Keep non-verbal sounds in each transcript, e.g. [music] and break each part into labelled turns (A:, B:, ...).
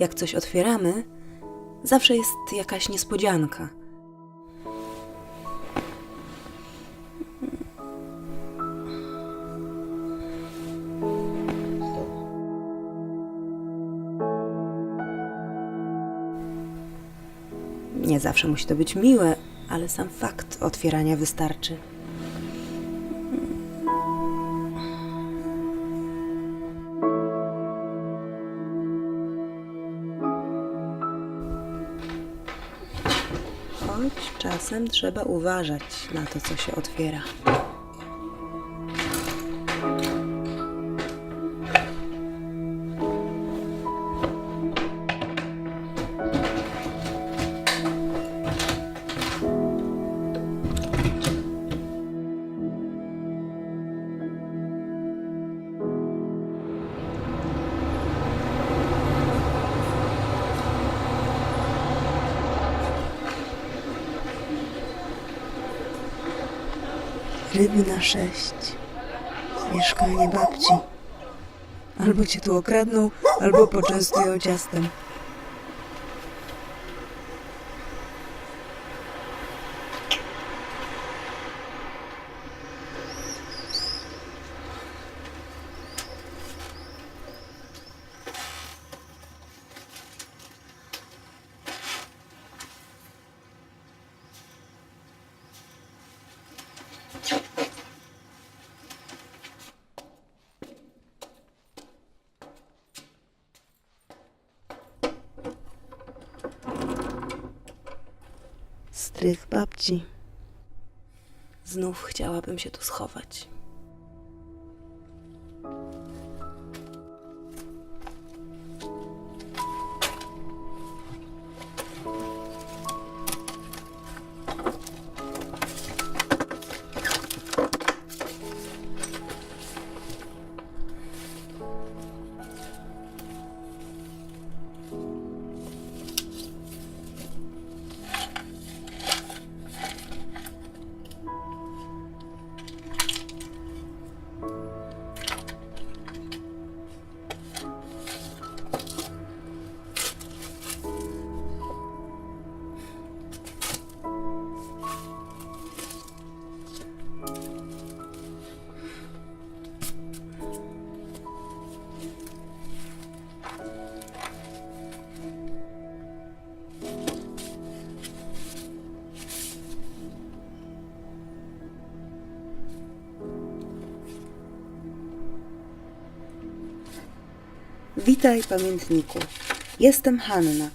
A: Jak coś otwieramy, zawsze jest jakaś niespodzianka. Nie zawsze musi to być miłe, ale sam fakt otwierania wystarczy. Czasem trzeba uważać na to, co się otwiera. Na sześć. Mieszkanie babci. Albo cię tu okradną, albo poczęstują ciastem. Babci. Znów chciałabym się tu schować. Witaj, pamiętniku. Jestem Hanna.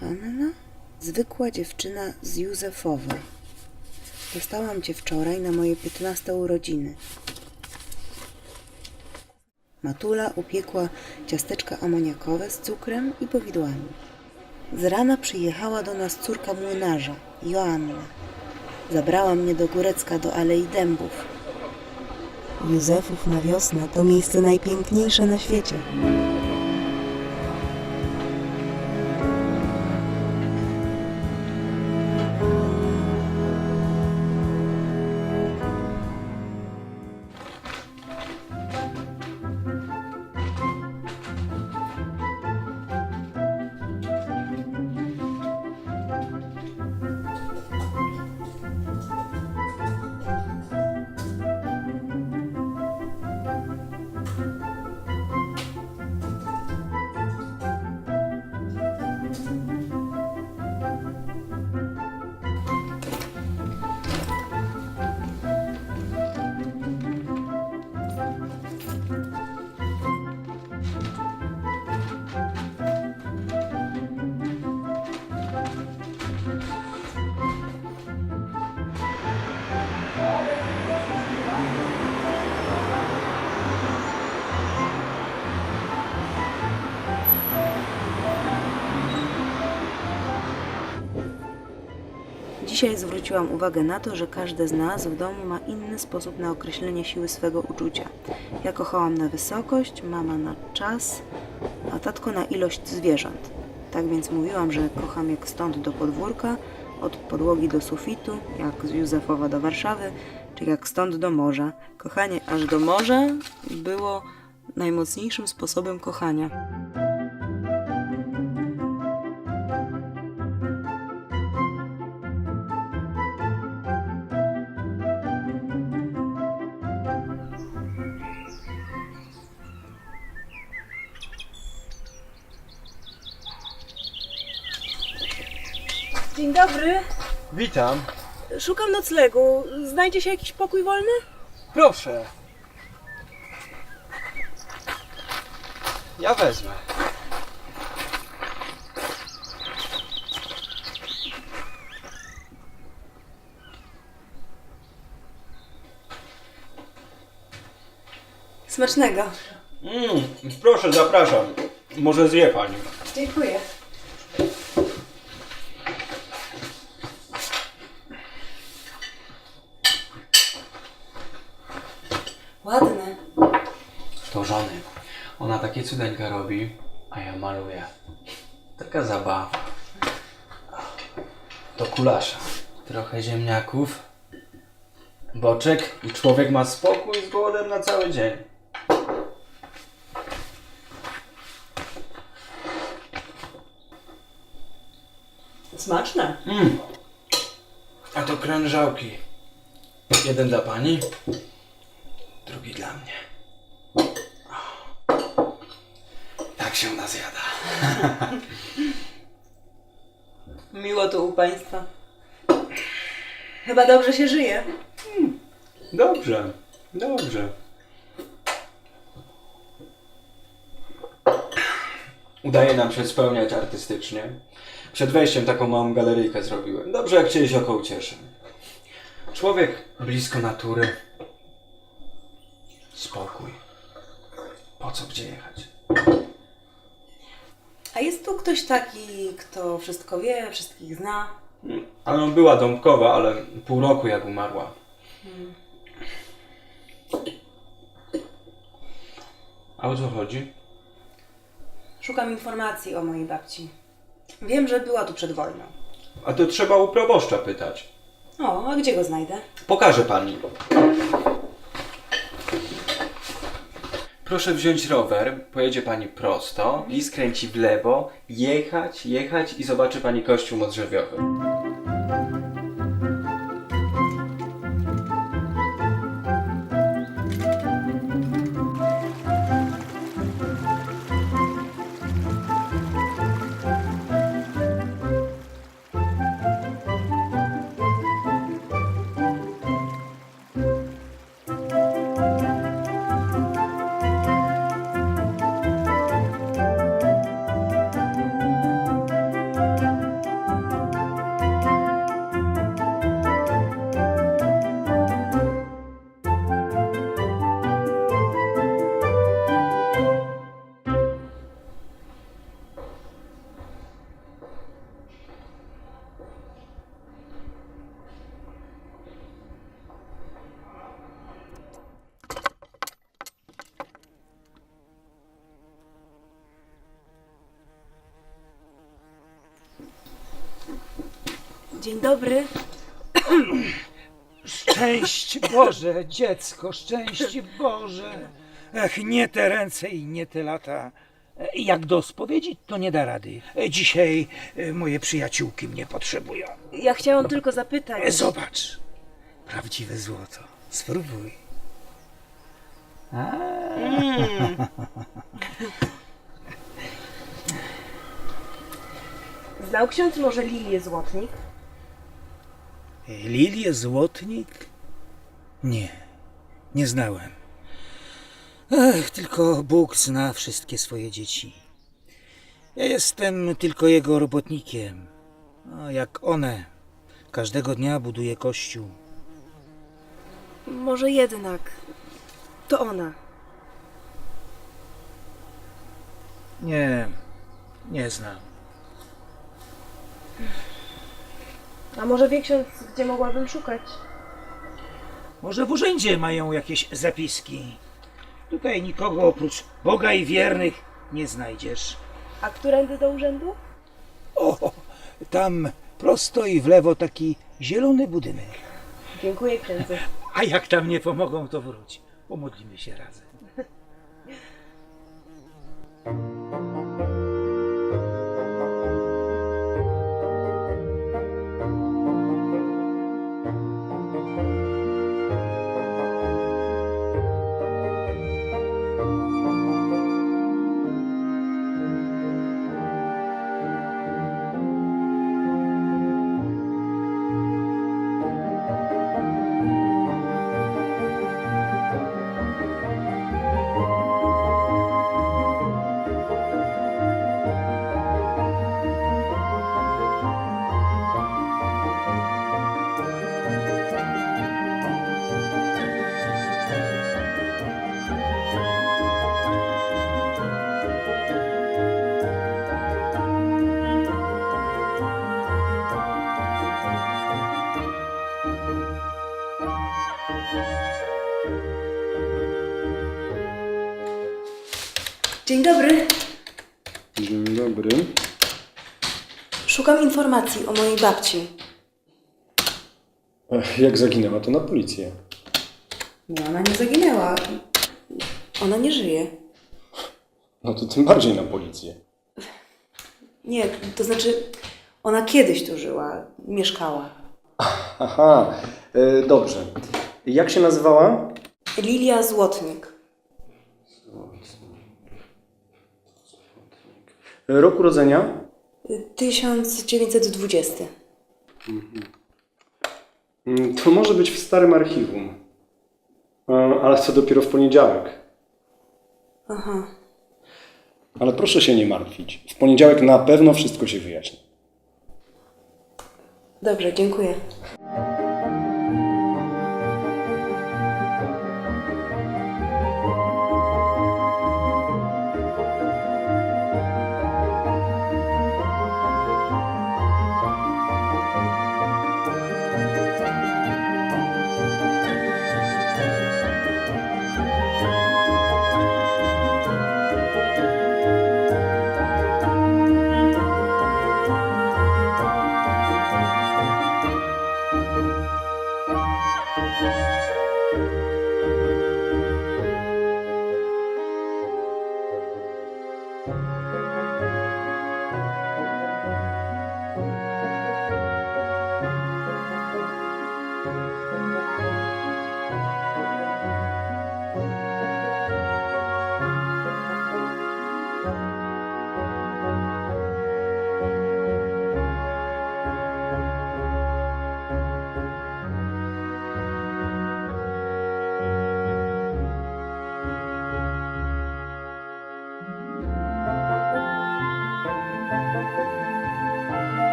A: Hanna? Zwykła dziewczyna z Józefowej. Dostałam cię wczoraj na moje 15 urodziny. Matula upiekła ciasteczka amoniakowe z cukrem i powidłami. Z rana przyjechała do nas córka młynarza, Joanna. Zabrała mnie do Górecka do Alei Dębów. Józefów na wiosnę to miejsce najpiękniejsze na świecie. Dzisiaj zwróciłam uwagę na to, że każde z nas w domu ma inny sposób na określenie siły swego uczucia. Ja kochałam na wysokość, mama na czas, a tatko na ilość zwierząt. Tak więc mówiłam, że kocham jak stąd do podwórka, od podłogi do sufitu, jak z Józefowa do Warszawy, czy jak stąd do morza. Kochanie aż do morza było najmocniejszym sposobem kochania.
B: Witam.
A: Szukam noclegu. Znajdzie się jakiś pokój wolny?
B: Proszę. Ja wezmę.
A: Smacznego.
B: Mm, proszę, zapraszam. Może zje pani.
A: Dziękuję. Ładne.
B: To żony. Ona takie cudeńka robi, a ja maluję. Taka zabawa. Do kulasza. Trochę ziemniaków. Boczek i człowiek ma spokój z głodem na cały dzień.
A: Smaczne.
B: Mm. A to krężałki. Jeden dla pani, drugi dla mnie. Tak się nazjada. [laughs]
A: Miło tu u Państwa. Chyba dobrze się żyje.
B: Dobrze, dobrze. Udaje nam się spełniać artystycznie. Przed wejściem taką małą galeryjkę zrobiłem. Dobrze, jak cię oko ucieszy. Człowiek blisko natury. Spokój. Po co gdzie jechać?
A: A jest tu ktoś taki, kto wszystko wie, wszystkich zna?
B: Ale była dąbkowa, ale pół roku jak umarła. A o co chodzi?
A: Szukam informacji o mojej babci. Wiem, że była tu przed wojną.
B: A to trzeba u proboszcza pytać.
A: O, a gdzie go znajdę?
B: Pokażę pani. Proszę wziąć rower, pojedzie pani prosto i skręci w lewo, jechać, jechać i zobaczy pani kościół modrzewiowy.
A: Dzień dobry.
C: Szczęść Boże, dziecko, szczęść Boże. Ech, nie te ręce i nie te lata. Jak do spowiedzi, to nie da rady. Dzisiaj e, moje przyjaciółki mnie potrzebują.
A: Ja chciałam tylko zapytać.
C: E, Zobacz, prawdziwe złoto. Spróbuj.
A: Znał ksiądz może Lilię Złotnik?
C: Lilię Złotnik? Nie, nie znałem. Ech, tylko Bóg zna wszystkie swoje dzieci. Ja jestem tylko jego robotnikiem. A jak one, każdego dnia buduje kościół.
A: Może jednak. To ona.
C: Nie, nie znam.
A: A może wie ksiądz, gdzie mogłabym szukać?
C: Może w urzędzie mają jakieś zapiski. Tutaj nikogo oprócz Boga i wiernych nie znajdziesz.
A: A którędy do urzędu?
C: O, tam prosto i w lewo taki zielony budynek.
A: Dziękuję księdzu. [laughs]
C: A jak tam nie pomogą, to wróć. Pomodlimy się razem. [laughs]
A: Dzień dobry.
D: Dzień dobry.
A: Szukam informacji o mojej babci.
D: Ech, Jak zaginęła, to na policję.
A: Nie, ona nie zaginęła. Ona nie żyje.
D: No to tym bardziej na policję.
A: Nie, to znaczy, ona kiedyś tu żyła, mieszkała.
D: Aha, e, dobrze. Jak się nazywała?
A: Lilia Złotnik.
D: Rok urodzenia?
A: 1920.
D: Mm, To może być w starym archiwum. E, Ale to dopiero w poniedziałek.
A: Aha.
D: Ale proszę się nie martwić. W poniedziałek na pewno wszystko się wyjaśni.
A: Dobrze, dziękuję.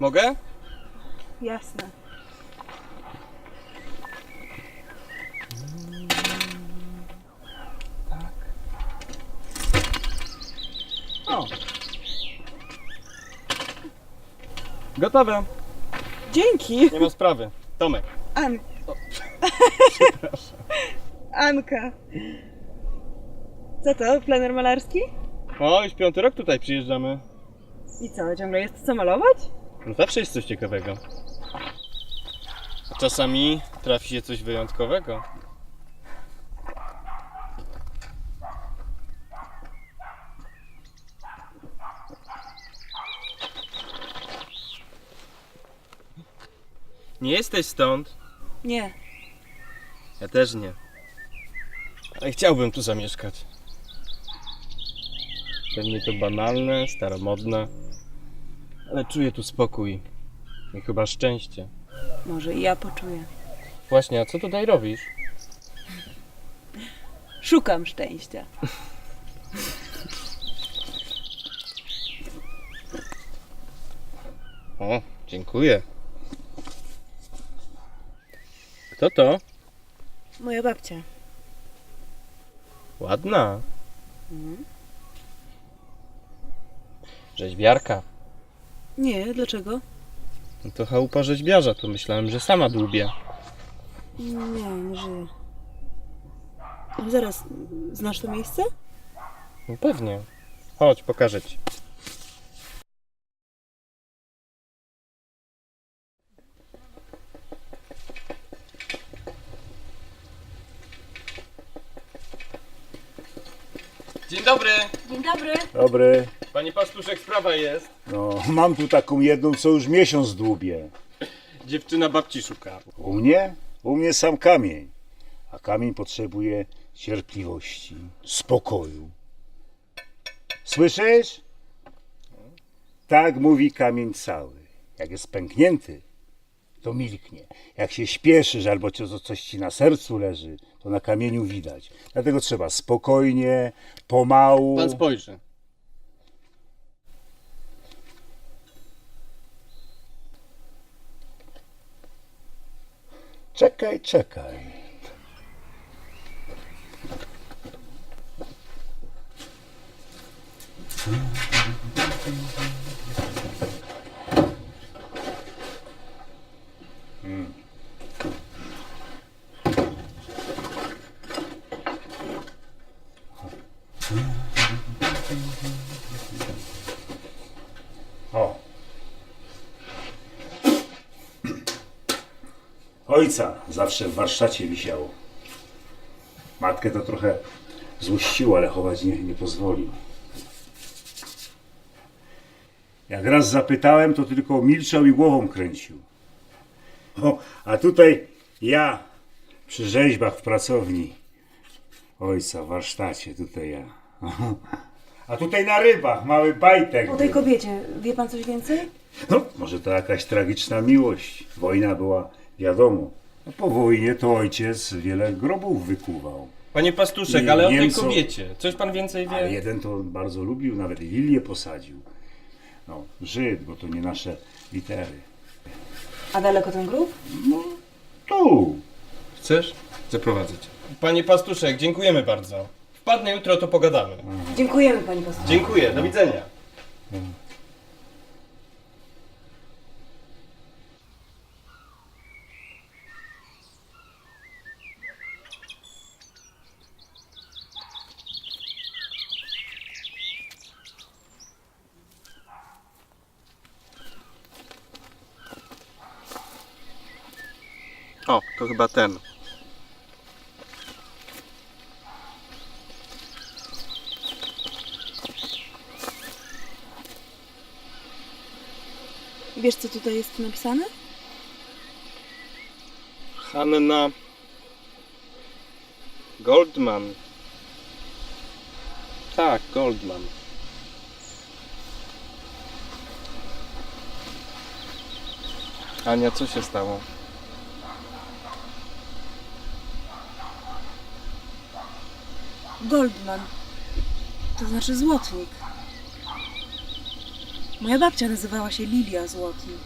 B: Mogę?
A: Jasne.
B: O. Gotowe.
E: Dzięki.
B: Nie ma sprawy. Tomek.
E: An... [laughs] Anka. Co to? Plener malarski?
F: O, już piąty rok tutaj przyjeżdżamy.
E: I co, ciągle jest co malować?
F: No zawsze jest coś ciekawego. Czasami trafi się coś wyjątkowego. Nie jesteś stąd?
E: Nie.
F: Ja też nie. Ale chciałbym tu zamieszkać. Pewnie to banalne, staromodne, ale czuję tu spokój i chyba szczęście.
E: Może i ja poczuję.
F: Właśnie, a co tutaj robisz?
E: Szukam szczęścia.
F: O, dziękuję. Kto to?
E: Moja babcia.
F: Ładna. Rzeźbiarka.
E: Nie, dlaczego?
F: No to chałupa rzeźbiarza, to myślałem, że sama dłubie.
E: Nie, nie żyję. Ale zaraz, znasz to miejsce?
F: No pewnie. Chodź, pokażę ci. Dzień dobry!
E: Dzień dobry.
C: Dobry.
F: Panie Pastuszek, sprawa jest.
C: No, mam tu taką jedną, co już miesiąc dłubię.
F: Dziewczyna babci szuka.
C: U mnie? U mnie sam kamień. A kamień potrzebuje cierpliwości, spokoju. Słyszysz? Tak mówi kamień cały. Jak jest pęknięty, to milknie. Jak się śpieszysz albo coś ci na sercu leży, to na kamieniu widać. Dlatego trzeba spokojnie, pomału.
F: Pan spojrzy.
C: Czekaj, czekaj. Hmm. O. Ojca zawsze w warsztacie wisiało. Matkę to trochę złościło, ale chować nie, nie pozwolił. Jak raz zapytałem, to tylko milczał i głową kręcił. O, a tutaj ja przy rzeźbach w pracowni. Ojca w warsztacie, tutaj ja. A tutaj na rybach mały bajtek.
E: O tej
C: był.
E: kobiecie wie pan coś więcej?
C: No, może to jakaś tragiczna miłość. Wojna była, wiadomo. No, po wojnie to ojciec wiele grobów wykuwał.
F: Panie pastuszek,
C: Nie,
F: ale o tej kobiecie. Coś pan więcej
C: Ale
F: wie?
C: jeden to bardzo lubił, nawet lilię posadził. No, Żyd, bo to nie nasze litery.
E: A daleko ten grób?
C: Tu!
F: Chcesz? Zaprowadzę cię. Panie pastuszek, dziękujemy bardzo. Wpadnę jutro, to pogadamy.
E: Dziękujemy pani pastor.
F: Dziękuję, do widzenia. O, to chyba ten.
E: Wiesz co tutaj jest napisane?
F: Hanna Goldman. Tak, Goldman. Ania, co się stało?
E: Goldman. To znaczy złotnik. Moja babcia nazywała się Lilia Złotnik.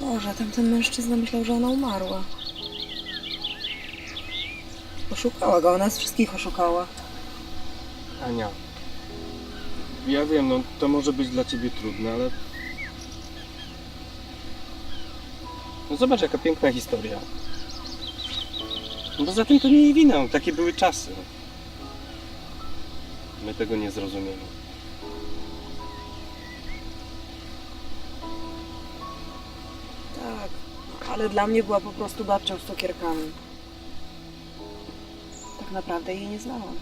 E: Boże, tamten mężczyzna myślał, że ona umarła. Oszukała go, nas wszystkich oszukała.
F: Ania. Ja wiem, no to może być dla ciebie trudne, ale. No zobacz, jaka piękna historia. No Poza tym to nie jej wina, takie były czasy. My tego nie zrozumiemy.
E: Tak, ale dla mnie była po prostu babcią z cukierkami. Tak naprawdę jej nie znałam.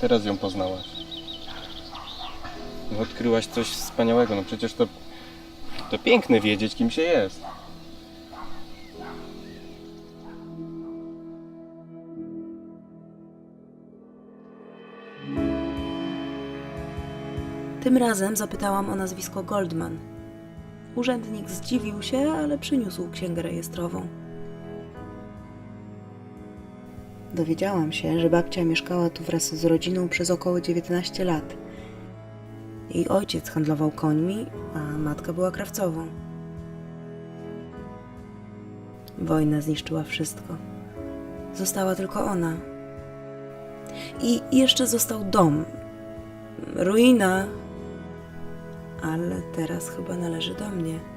F: Teraz ją poznałaś. No, Odkryłaś coś wspaniałego, no przecież to. To piękne wiedzieć, kim się jest.
A: Tym razem zapytałam o nazwisko Goldman. Urzędnik zdziwił się, ale przyniósł księgę rejestrową. Dowiedziałam się, że babcia mieszkała tu wraz z rodziną przez około 19 lat. Jej ojciec handlował końmi, a matka była krawcową. Wojna zniszczyła wszystko. Została tylko ona. I jeszcze został dom. Ruina, ale teraz chyba należy do mnie.